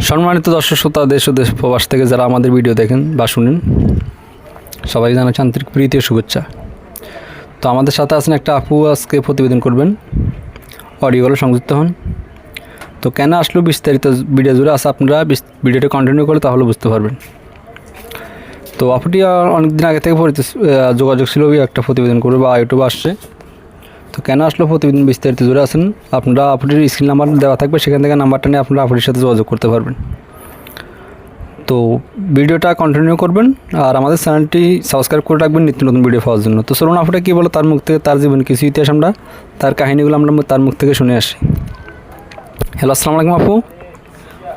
সম্মানিত দর্শক শ্রোতা, দেশ ও দেশ প্রবাস থেকে যারা আমাদের ভিডিও দেখেন বা শুনেন সবাই জানাচ্ছি আন্তরিক প্রীতি ও শুভেচ্ছা। তো আমাদের সাথে আছেন একটা আপু, আজকে প্রতিবেদন করবেন। অডিওগুলো সংযুক্ত হন। তো কেন আসলো বিস্তারিত ভিডিও জুড়ে? আছে আপনারা বিস- ভিডিওটা কন্টিনিউ করে তাহলে বুঝতে পারবেন। তো আপুটি অনেক দিন আগে থেকে যোগাযোগ ছিল, একটা প্রতিবেদন করবে বা ইউটিউবে আসছে। তো কেন আসলো প্রতিদিন বিস্তারিত জুড়ে আছেন আপনারা আপুটির স্ক্রিন নাম্বার দেওয়া থাকবে সেখান থেকে নাম্বারটা নিয়ে আপনারা আপুটির সাথে যোগাযোগ করতে পারবেন। তো ভিডিওটা কন্টিনিউ করবেন আর আমাদের চ্যানেলটি সাবস্ক্রাইব করে রাখবেন নিত্য নতুন ভিডিও পাওয়ার জন্য। তো চলুন আপুটা কী বলো তার মুখ থেকে তার জীবন কিছু ইতিহাস আমরা? তার কাহিনীগুলো আমরা তার মুখ থেকে শুনে আসি। হ্যালো আসসালামু আলাইকুম আপু।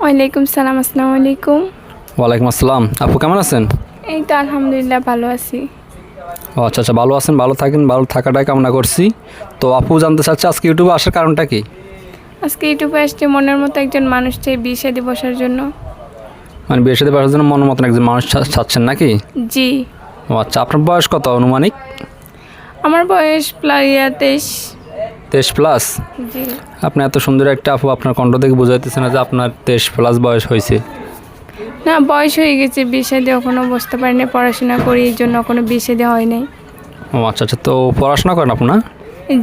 ওয়ালাইকুম সালাম আসসালামু আলাইকুম। ওয়ালাইকুম আসসালাম। আপু কেমন আছেন? এই তো আলহামদুলিল্লাহ ভালো আছি। আচ্ছা আচ্ছা ভালো আছেন ভালো থাকেন ভালো থাকাটাই কামনা করছি। তো আপু জানতে চাচ্ছে আজকে ইউটিউবে আসার কারণটা কি? আজকে ইউটিউবে আসছে মনের মতো একজন মানুষ চাই বিয়ে শাদী বসার জন্য। মানে বিয়ের সাথে বসার জন্য মনের মতন একজন মানুষ চাচ্ছেন নাকি? জি। ও আচ্ছা আপনার বয়স কত অনুমানিক? আমার বয়স প্রায় তেইশ। তেইশ প্লাস? জি। আপনি এত সুন্দর একটা আপু আপনার কণ্ঠ থেকে বোঝাইতেছে না যে আপনার তেইশ প্লাস বয়স হয়েছে। না বয়স হয়ে গেছে বিয়ে শাদী এখনও বসতে পারিনি পড়াশোনা করি এই জন্য বিয়ে শাদী হয় নাই। ও আচ্ছা আচ্ছা তো পড়াশোনা করেন আপনার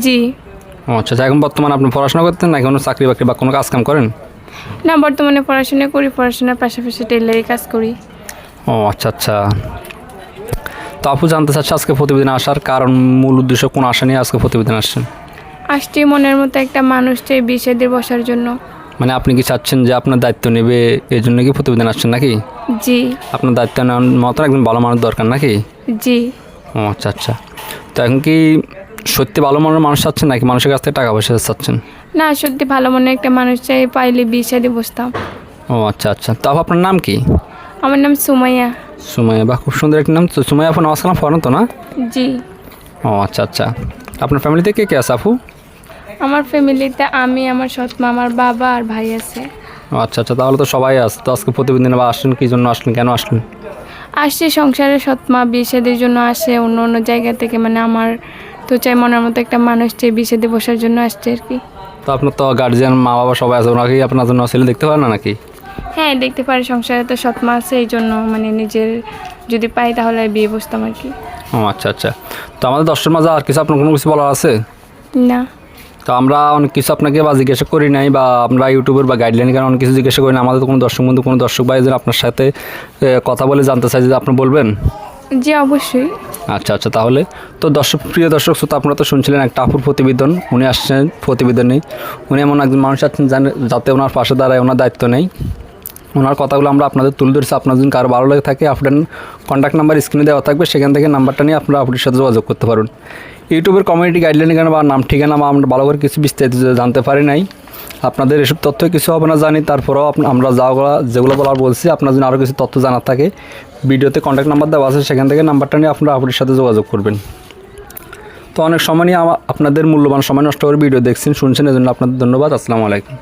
জি। ও আচ্ছা আচ্ছা এখন বর্তমানে আপনি পড়াশোনা করতেন না কোনো চাকরি বাকরি বা কোনো কাজ কাম করেন? না বর্তমানে পড়াশোনা করি পড়াশোনার পাশাপাশি টেলারি কাজ করি। ও আচ্ছা আচ্ছা। তো আপু জানতে চাচ্ছে আজকে প্রতিবেদন আসার কারণ মূল উদ্দেশ্য কোন আশা নিয়ে আজকে প্রতিবেদন আসছেন? আসছি মনের মতো একটা মানুষ চাই শাদী বসার জন্য। মানে আপনি কি চাচ্ছেন যে আপনার দায়িত্ব নেবে এই জন্য কি প্রতিবেদন আসছেন নাকি? জি। আপনার দায়িত্ব নেওয়ার মতন একজন ভালো মানুষ দরকার নাকি? জি। ও আচ্ছা আচ্ছা। তো এখন কি সত্যি ভালো মনের মানুষ চাচ্ছেন নাকি মানুষের কাছ থেকে টাকা পয়সা চাচ্ছেন? না সত্যি ভালো মনে একটা মানুষ চাই পাইলে বিয়ে শাদী বসতাম। ও আচ্ছা আচ্ছা। তো আপনার নাম কি? আমার নাম সুমাইয়া। সুমাইয়া বা খুব সুন্দর একটা নাম। তো সুমাইয়া আপু নমস্কার ফোন তো না? জি। ও আচ্ছা আচ্ছা। আপনার ফ্যামিলিতে কে কে আছে আপু? আমার ফ্যামিলিতে আমি আমার সৎমা আমার বাবা আর ভাই আছে। আচ্ছা আচ্ছা তাহলে তো সবাই আছে। তো আজকে প্রতিদিন বা আসলেন কী জন্য আসলেন কেন আসলেন? আসছে সংসারে সৎমা বিয়েসাদের জন্য আসে অন্য অন্য জায়গা থেকে মানে আমার তো চাই মনের মতো একটা মানুষ চাই বিয়েসাদে বসার জন্য আসছে আর কি। তো আপনার তো গার্জিয়ান মা বাবা সবাই আছে ওনাকে আপনার জন্য ছেলে দেখতে পারেন না নাকি? হ্যাঁ দেখতে পারি সংসারে তো সৎমা আছে এই জন্য মানে নিজের যদি পাই তাহলে বিয়ে বসতাম আর কি। ও আচ্ছা আচ্ছা। তো আমাদের দশটার মাঝে আর কিছু আপনার কোনো কিছু বলার আছে? না। তো আমরা অনেক কিছু আপনাকে বা জিজ্ঞাসা করি নাই বা আমরা ইউটিউবের বা গাইডলাইন কারণে অনেক কিছু জিজ্ঞাসা করি না আমাদের কোনো দর্শক বন্ধু কোনো দর্শক ভাই যেন আপনার সাথে কথা বলে জানতে চাই যে আপনি বলবেন? জি অবশ্যই। আচ্ছা আচ্ছা তাহলে তো দর্শক প্রিয় দর্শক শ্রোতা আপনারা তো শুনছিলেন একটা আপুর প্রতিবেদন। উনি আসছেন প্রতিবেদনে। উনি এমন একজন মানুষ আছেন যাতে ওনার পাশে দাঁড়ায় ওনার দায়িত্ব নেই। ওনার কথাগুলো আমরা আপনাদের তুলে ধরছি। আপনার যদি কারও ভালো লাগে থাকে আপনার কন্ট্যাক্ট নাম্বার স্ক্রিনে দেওয়া থাকবে। সেখান থেকে নাম্বারটা নিয়ে আপনারা আপনার সাথে যোগাযোগ করতে পারুন। ইউটিউবের কমিউনিটি গাইডলাইন কেন বা নাম ঠিকানা বা আমরা ভালো করে কিছু বিস্তারিত জানতে পারি নাই, আপনাদের এসব তথ্য কিছু হবে না জানি, তারপরেও আমরা যাওয়া যেগুলো বলার বলছি, আপনার জন্য আরও কিছু তথ্য জানার থাকে। ভিডিওতে কন্ট্যাক্ট নাম্বার দেওয়া আছে, সেখান থেকে নাম্বারটা নিয়ে আপনারা আপনার সাথে যোগাযোগ করবেন। তো অনেক সময় নিয়ে আপনাদের মূল্যবান সময় নষ্ট করে ভিডিও দেখছেন, শুনছেন, এজন্য আপনাদের ধন্যবাদ, আসসালামু আলাইকুম।